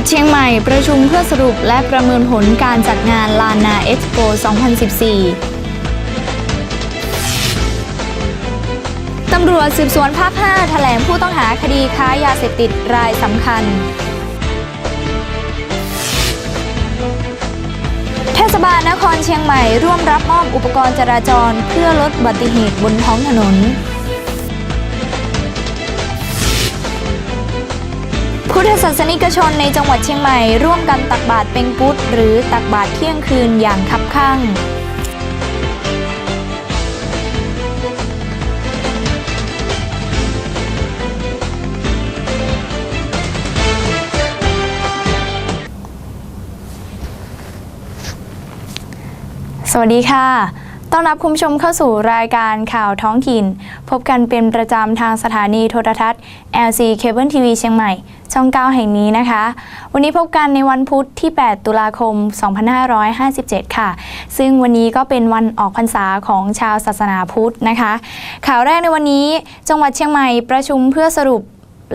ดเชียงใหม่ประชุมเพื่อสรุปและประเมินผลการจัดงานลานาเอ็กซ์โป 2014 ตำรวจสืบสวนภาค 5 แถลงผู้ต้องหาคดีค้ายาเสพติดรายสำคัญ เทศบาลนครเชียงใหม่ร่วมรับมอบอุปกรณ์จราจรเพื่อลดอุบัติเหตุบนท้องถนน พุทธศาสนิกชนในจังหวัดเชียงใหม่ ร่วมกันตักบาตรเป็งปุตหรือตักบาตรเที่ยงคืนอย่างคับคั่งสวัสดีค่ะ ต้อนรับคุณผู้ชมเข้าสู่รายการข่าวท้องถิ่น พบกันเป็นประจำทางสถานีโทรทัศน์ LC Cable TV เชียงใหม่ ช่อง 9 แห่งนี้นะคะ วันนี้พบกันในวันพุธที่ 8 ตุลาคม 2557 ค่ะ ซึ่งวันนี้ก็เป็นวันออกพรรษาของชาวศาสนาพุทธนะคะ ข่าวแรกในวันนี้จังหวัดเชียงใหม่ประชุมเพื่อสรุป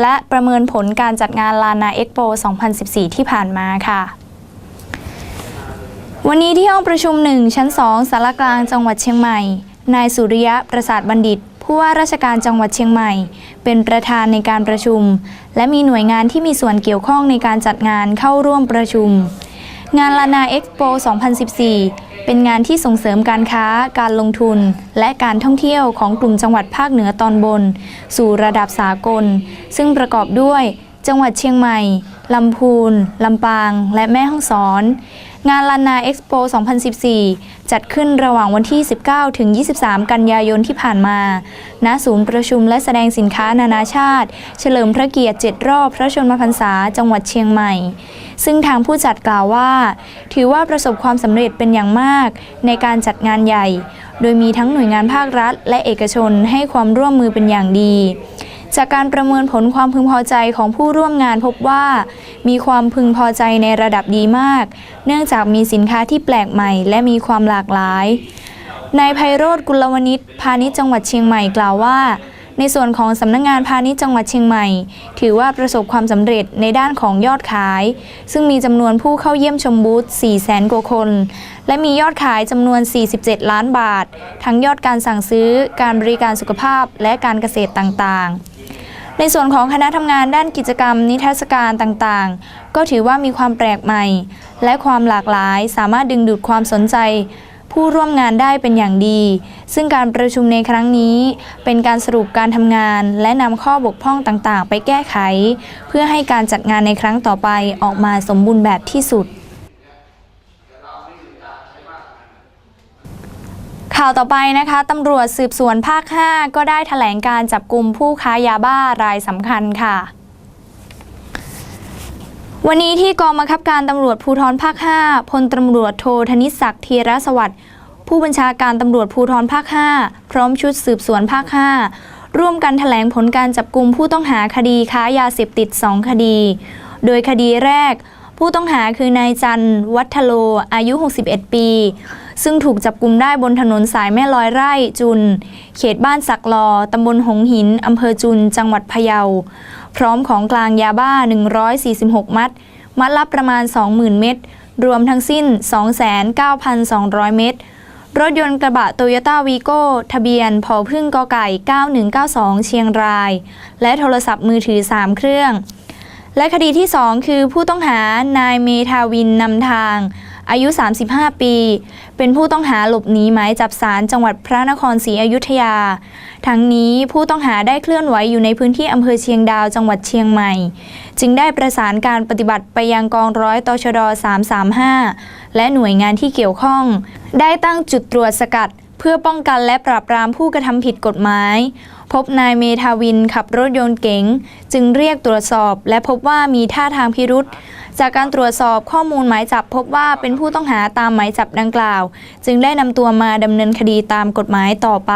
และประเมินผลการจัดงานลานาเอ็กโป 2014 ที่ผ่านมาค่ะวันนี้ที่ห้องประชุมหนึ่งชั้น 2สารกลางจังหวัดเชียงใหม่ นายสุริยะประสาทบัณฑิต ผู้ว่าราชการจังหวัดเชียงใหม่ เป็นประธานในการประชุม และมีหน่วยงานที่มีส่วนเกี่ยวข้องในการจัดงานเข้าร่วมประชุม งานลานาเอ็กซ์โป 2014 เป็นงานที่ส่งเสริมการค้า การลงทุน และการท่องเที่ยวของกลุ่มจังหวัดภาคเหนือตอนบน สู่ระดับสากล ซึ่งประกอบด้วย จังหวัดเชียงใหม่ ลำพูน ลำปาง และแม่ฮ่องสอน งานลานาเอ็กซ์โป 2014 จัดขึ้นระหว่างวันที่ 19 ถึง 23 กันยายนที่ผ่านมา ณ ศูนย์ประชุมและแสดงสินค้านานาชาติ เฉลิมพระเกียรติ 7 รอบพระชนมพรรษา จังหวัดเชียงใหม่ ซึ่งทางผู้จัดกล่าวว่า ถือว่าประสบความสำเร็จเป็นอย่างมากในการจัดงานใหญ่ โดยมีทั้งหน่วยงานภาครัฐ และเอกชนให้ความร่วมมือเป็นอย่างดี จากการประเมินผลความพึงพอใจของผู้ร่วมงานพบว่า มีความพึงพอใจในระดับดีมาก เนื่องจากมีสินค้าที่แปลกใหม่ และมีความหลากหลายนายไพโรธกุลวณิชพาณิชย์จังหวัดเชียงใหม่กล่าวว่า ในส่วนของสำนักงงานพาณิชย์จังหวัดเชียงใหม่ ถือว่าประสบความสำเร็จในด้านของยอดขาย ซึ่งมีจำนวนผู้เข้าเยี่ยมชมบูธ 4 0 0แสนกว่าคน และมียอดขายจำนวน 47 ล้านบาท ทั้งยอดการสั่งซื้อ การบริการสุขภาพ และการเกษตรต่างๆ ในส่วนของคณะทำงานด้านกิจกรรมนิทรรศการต่างๆ ก็ถือว่ามีความแปลกใหม่ และความหลากหลายสามารถดึงดูดความสนใจ ผู้ร่วมงานได้เป็นอย่างดี ซึ่งการประชุมในครั้งนี้ เป็นการสรุปการทำงาน และนำข้อบกพร่องต่างๆ ไปแก้ไข เพื่อให้การจัดงานในครั้งต่อไปออกมาสมบูรณ์แบบที่สุด ข่าวต่อไปนะคะตำรวจสืบสวนภาค 5 ก็ได้แถลงการจับกลุ่มผู้ค้ายาบ้ารายสำคัญค่ะวันนี้ที่กองบังคับการตำรวจภูธรภาค 5 พลตำรวจโทธนิศักดิ์ธีรสวัสดิ์ผู้บัญชาการตำรวจภูธรภาค 5 พร้อมชุดสืบสวนภาค 5 ร่วมกันแถลงผลการจับกลุ่มผู้ต้องหาคดีค้ายาเสพติด 2 คดี โดยคดีแรก ผู้ต้องหาคือนายจันทร์วัฒโล อายุ 61 ปี ซึ่งถูกจับกลุ่มได้บนถนนสายแม่ลอยไร่จุน เขตบ้านสักลอตำบลหงหินอำเภอจุน จังหวัดพะเยา พร้อมของกลางยาบ้า 146 มัด มัดละประมาณ 20,000 เม็ด รวมทั้งสิ้น 29,200 เม็ด รถยนต์กระบะโตโยต้าวีโก้ทะเบียนพอพึ่งกไก่ 9192 เชียงราย และโทรศัพท์มือถือ 3 เครื่องและคดีที่ 2 คือผู้ต้องหานายเมทาวินนำทาง อายุ 35 ปี เป็นผู้ต้องหาหลบหนีหมายจับศาลจังหวัดพระนครศรีอยุธยา ทั้งนี้ผู้ต้องหาได้เคลื่อนไหวอยู่ในพื้นที่อำเภอเชียงดาวจังหวัดเชียงใหม่ จึงได้ประสานการปฏิบัติไปยังกองร้อยตชด 335 และหน่วยงานที่เกี่ยวข้อง ได้ตั้งจุดตรวจสกัด เพื่อป้องกันและปราบปรามผู้กระทำผิดกฎหมายพบนายเมทาวินขับรถยนต์เก๋ง จึงเรียกตรวจสอบ และพบว่ามีท่าทางพิรุษ จากการตรวจสอบข้อมูลหมายจับพบว่าเป็นผู้ต้องหาตามหมายจับดังกล่าว จึงได้นำตัวมาดำเนินคดีตามกฎหมายต่อไป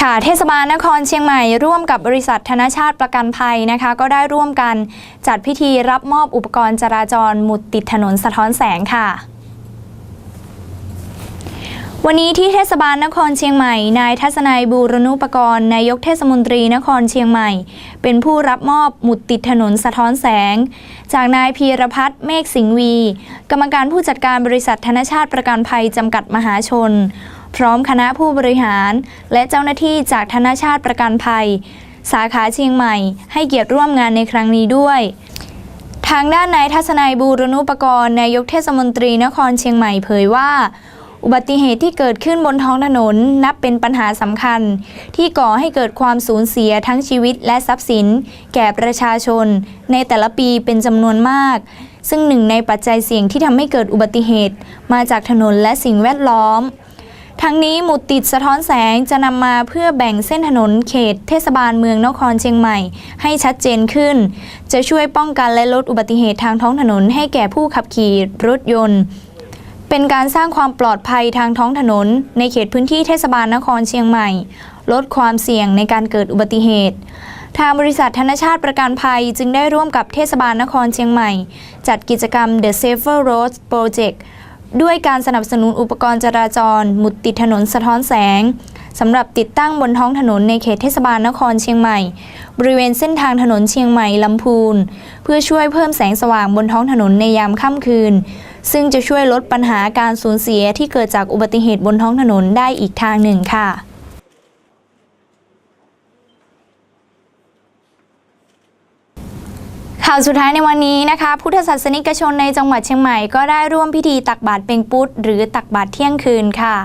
ค่ะเทศบาลนครเชียงใหม่ร่วมกับบริษัทธนชาติประกันภัยนะคะ ก็ได้ร่วมกันจัดพิธีรับมอบอุปกรณ์จราจรหมุดติดถนนสะท้อนแสงค่ะ วันนี้ที่เทศบาลนครเชียงใหม่ นายทัศนัยบูรณุปกรณ์นายกเทศมนตรีนครเชียงใหม่ เป็นผู้รับมอบหมุดติดถนนสะท้อนแสง จากนายพีรพัฒน์เมฆสิงห์วี กรรมการผู้จัดการบริษัทธนชาติประกันภัยจำกัดมหาชน พร้อมคณะผู้บริหาร และเจ้าหน้าที่จากธนชาติประกันภัย สาขาเชียงใหม่ ให้เกียรติร่วมงานในครั้งนี้ด้วยทางด้านนายทัศนัยบูรณุปกรณ์นายกเทศมนตรีนครเชียงใหม่เผยว่า อุบัติเหตุที่เกิดขึ้นบนท้องถนนนับเป็นปัญหาสำคัญ ที่ก่อให้เกิดความสูญเสียทั้งชีวิตและทรัพย์สิน แก่ประชาชน ในแต่ละปีเป็นจำนวนมาก ซึ่งหนึ่งในปัจจัยเสี่ยงที่ทำให้เกิดอุบัติเหตุ มาจากถนนและสิ่งแวดล้อม ทั้งนี้หมุดติดสะท้อนแสงจะนำมาเพื่อแบ่งเส้นถนนเขต เทศบาลเมืองนครเชียงใหม่ ให้ชัดเจนขึ้น จะช่วยป้องกันและลดอุบัติเหตุทางท้องถนนให้แก่ผู้ขับขี่รถยนต์ เป็นการสร้างความปลอดภัยทางท้องถนน ในเขตพื้นที่เทศบาลนครเชียงใหม่ ลดความเสี่ยงในการเกิดอุบัติเหตุ ทางบริษัทธนชาติประกันภัยจึงได้ร่วมกับเทศบาลนครเชียงใหม่ จัดกิจกรรม The Safer Roads Project ด้วยการสนับสนุนอุปกรณ์จราจร หมุดติดถนนสะท้อนแสงสำหรับติดตั้งบนท้องถนนในเขตเทศบาลนครเชียงใหม่ บริเวณเส้นทางถนนเชียงใหม่ลำพูน เพื่อช่วยเพิ่มแสงสว่างบนท้องถนนในยามค่ำคืน ซึ่งจะช่วยลดปัญหาการสูญเสียที่เกิดจากอุบัติเหตุบนท้องถนนได้อีกทางหนึ่งค่ะข่าวสุดท้ายในวันนี้นะคะ พุทธศาสนิกชนในจังหวัดเชียงใหม่ก็ได้ร่วมพิธีตักบาตรเป็งปุตหรือตักบาตรเที่ยงคืนค่ะ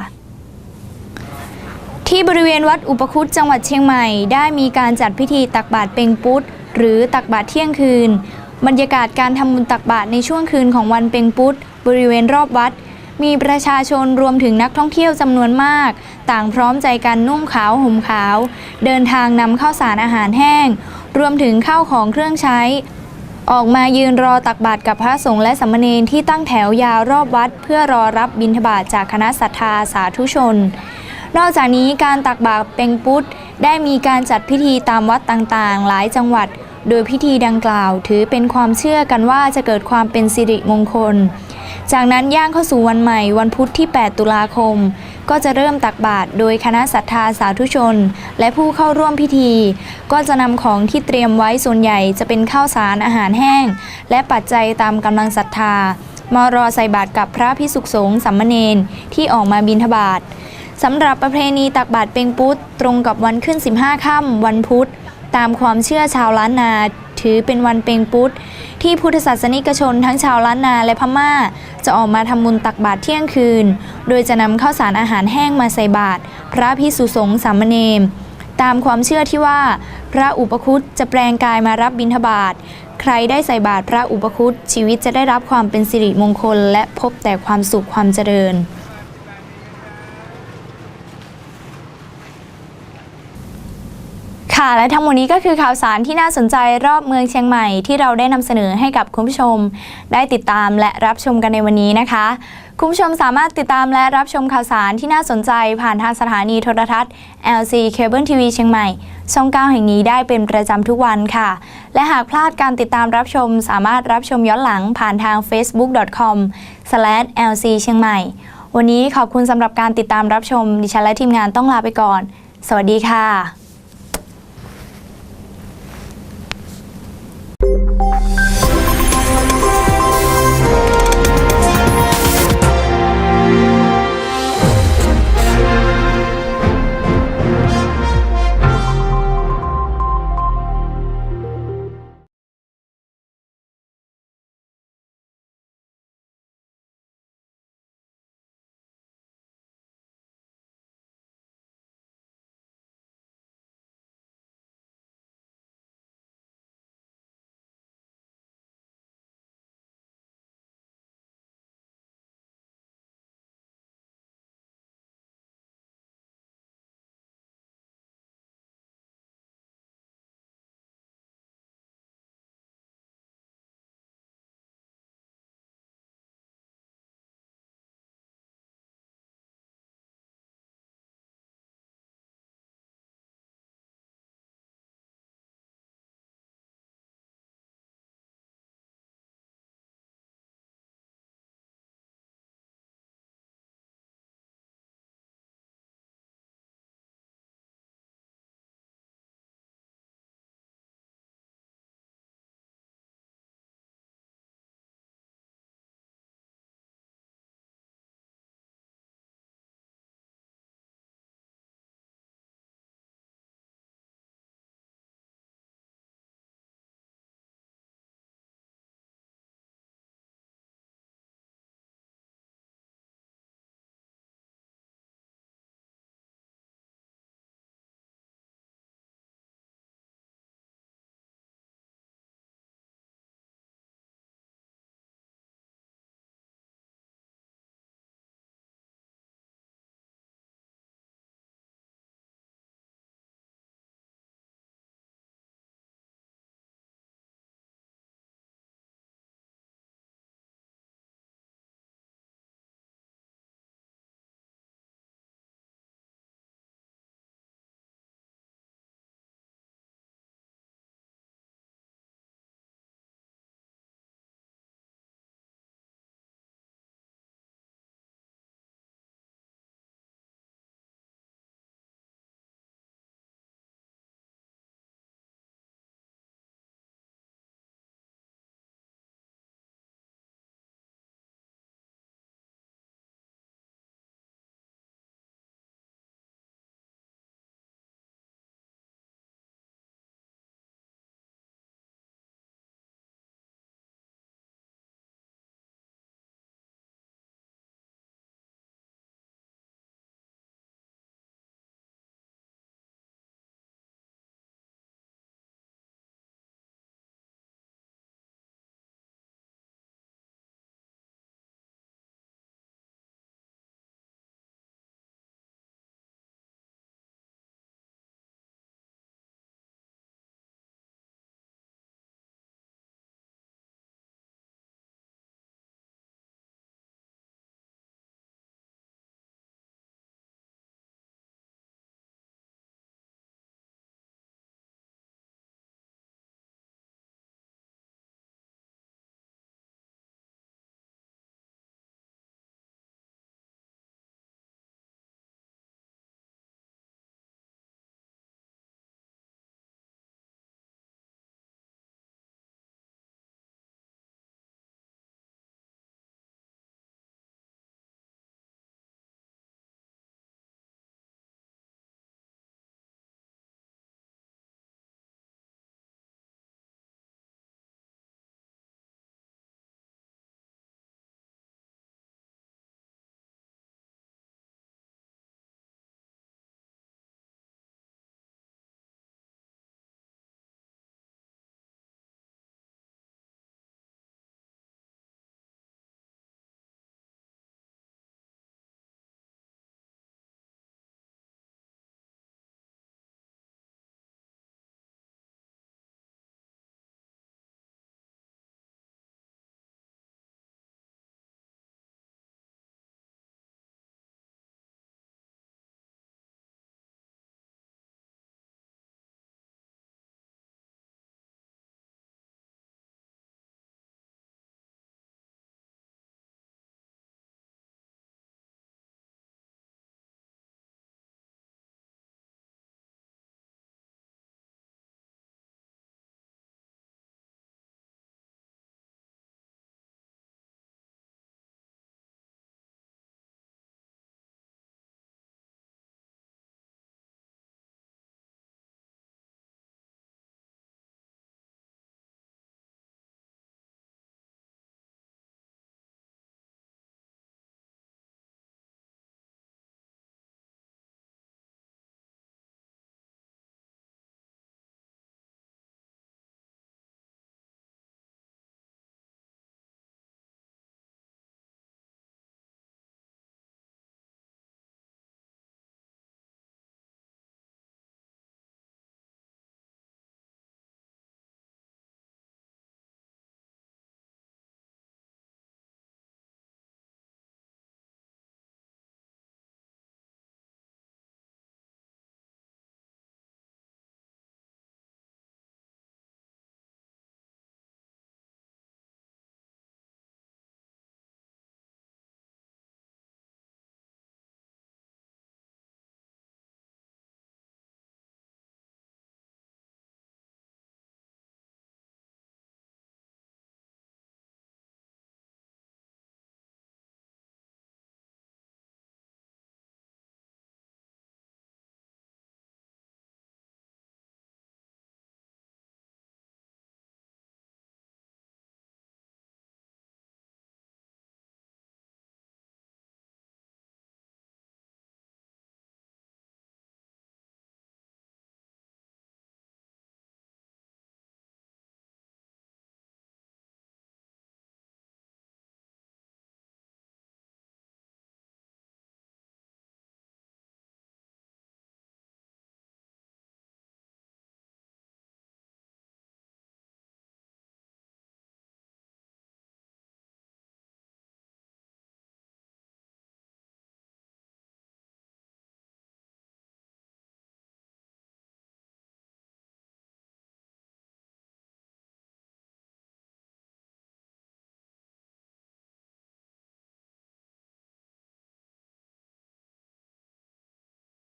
ที่บริเวณวัดอุปคุตจังหวัดเชียงใหม่ ได้มีการจัดพิธีตักบาตรเป็งปุตหรือตักบาตรเที่ยงคืน บรรยากาศการทำบุญตักบาตรในช่วงคืนของวันเป็งปุตบริเวณรอบวัด มีประชาชนรวมถึงนักท่องเที่ยวจำนวนมาก ต่างพร้อมใจกันนุ่งขาวห่มขาว เดินทางนำข้าวสารอาหารแห้ง รวมถึงข้าวของเครื่องใช้ ออกมายืนรอตักบาตรกับพระสงฆ์และสามเณรที่ตั้งแถวยาวรอบวัด เพื่อรอรับบิณฑบาตจากคณะศรัทธาสาธุชน นอกจากนี้การตักบาตรเป็งปุตได้มีการจัดพิธีตามวัดต่างๆ หลายจังหวัด โดยพิธีดังกล่าวถือเป็นความเชื่อกันว่าจะเกิดความเป็นสิริมงคล จากนั้นย่างเข้าสู่วันใหม่วันพุธที่ 8 ตุลาคม ก็จะเริ่มตักบาตรโดยคณะศรัทธาสาธุชน และผู้เข้าร่วมพิธี ก็จะนำของที่เตรียมไว้ส่วนใหญ่จะเป็นข้าวสารอาหารแห้ง และปัจจัยตามกำลังศรัทธามารอใส่บาตรกับพระพิสุขสงฆ์สัมมเนนที่ออกมาบิณฑบาตสำหรับประเพณีตักบาตรเป็งปุตตรงกับวันขึ้น 15 ค่ำวันพุธ ตามความเชื่อชาวล้านนาถือเป็นวันเปงปุตที่พุทธศาสนิกชนทั้งชาวล้านนาและพม่า จะออกมาทำบุญตักบาตรเที่ยงคืน โดยจะนำข้าวสารอาหารแห้งมาใส่บาตรพระพิสุสงฆ์สามเณรตามความเชื่อที่ว่า พระอุปคุตจะแปลงกายมารับบิณฑบาตใครได้ใส่บาตรพระอุปคุตชีวิตจะได้รับความเป็นสิริมงคล และพบแต่ความสุขความเจริญ ค่ะ และทั้งหมดนี้ก็คือข่าวสารที่น่าสนใจรอบเมืองเชียงใหม่ที่เราได้นำเสนอให้กับคุณผู้ชม ได้ติดตามและรับชมกันในวันนี้นะคะ คุณผู้ชมสามารถติดตามและรับชมข่าวสารที่น่าสนใจผ่านทางสถานีโทรทัศน์ LC Cable TV เชียงใหม่ช่อง9แห่งนี้ได้เป็นประจำทุกวันค่ะ และหากพลาดการติดตามรับชม สามารถรับชมย้อนหลังผ่านทาง facebook.com/lc เชียงใหม่ วันนี้ขอบคุณสำหรับการติดตามรับชม ดิฉันและทีมงานต้องลาไปก่อน สวัสดีค่ะ